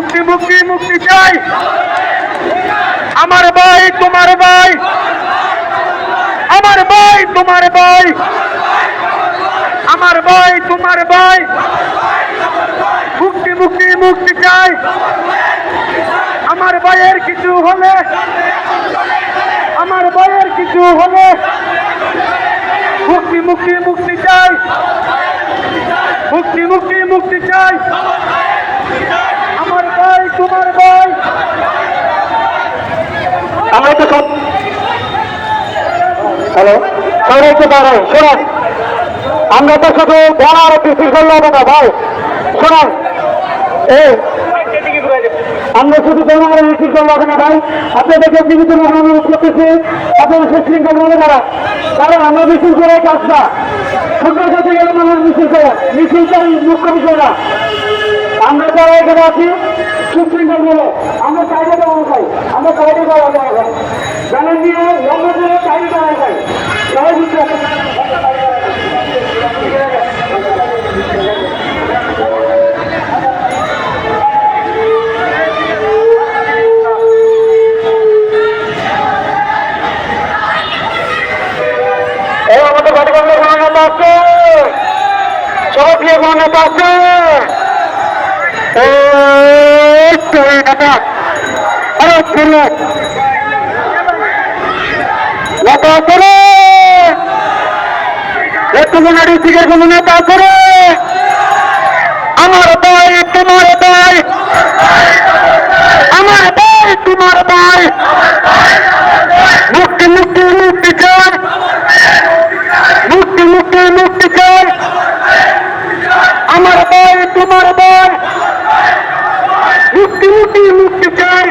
মুক্তি মুক্তি মুক্তি চাই। আমার ভাই, তোমার ভাই। আমার ভাই, তোমার ভাই। আমার ভাই, তোমার ভাই। মুক্তি মুক্তি মুক্তি চাই। আমার ভাইয়ের কিছু হলে, আমার ভাইয়ের কিছু হলে, মুক্তি মুক্তি মুক্তি চাই। মুক্তি মুক্তি মুক্তি চাই। আমরা তো সব হ্যালো সবাই একটু দাঁড়াও, শোনান। আমরা তো শুধু বলার বিক্রি করলে হবে না, ভাই। শোনান। আমরা শুধু বলার বিক্রি করলে হবে না, ভাই। আপনাদেরকে জীবিত অনুরোধ করতেছি। আপনাদের সুশৃঙ্খল মনে করা কারণ আমরা মিছিল করে কাজ না। সুন্দর সাথে গেলে মানুষ মিছিল করে। মিছিলটাই মুখ্য বিষয় না আমরা যারা এখানে আছি সুশৃঙ্খল বলে, আমরা চাইলে দেওয়া চাই, আমরা চাইলে দেওয়া যাই জানেন নিয়ে লম্বা করে চাইলে দেওয়া যায় সবাই বুঝতে আমাদের গতকালের কোনো নেতা আছে সবাই প্রিয় কোনো নেতা আছে নেতা আরে ছেলে নেতা আছে রে একটু মনে দিকের কোনো নেতা আছে রে আমার ভাই তোমার ভাই আমার ভাই তোমার ভাই মুক্তি মুক্তি মুক্তি চাই মুক্তি মুক্তি মুক্তি চাই আমার ভাই তোমার ভাই মুক্তি মুক্তি মুক্তি চাই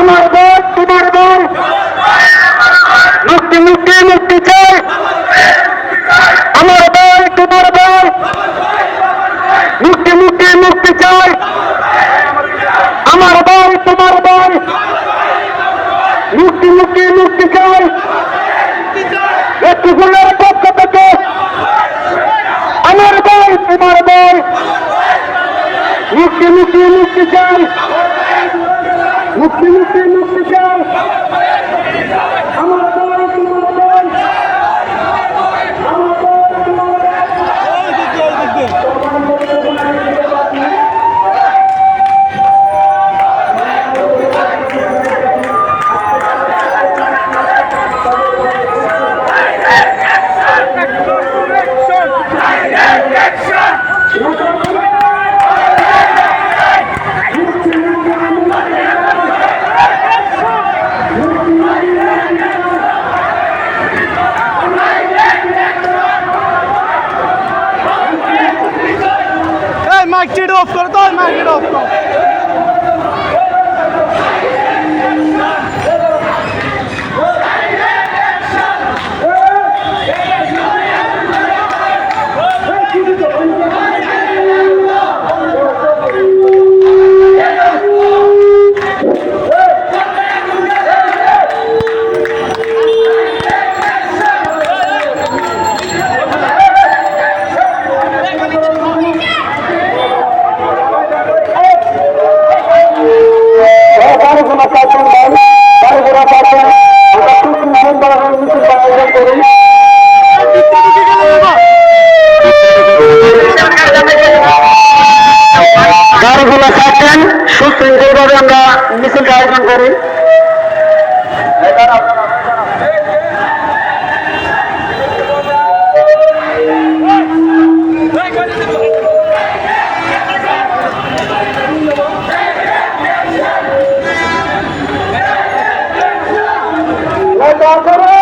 আমার ভাই তোমার ভাই মুক্তি মুক্তি মুক্তি চাই আমার ভাই তোমার ভাই মুক্তি মুক্তি মুক্তি চাই আমার ভাই তোমার ভাই মুক্তি চাই একটু গুণের পক্ষ থেকে আমার ভাই তোমার ভাই, মুক্তি মুক্তি মুক্তি চাই। মুক্তি মুক্তি এই মাইকটি অফ করে তো মাইকটি অফ মিছিলটা আয়োজন করি। Let's করে।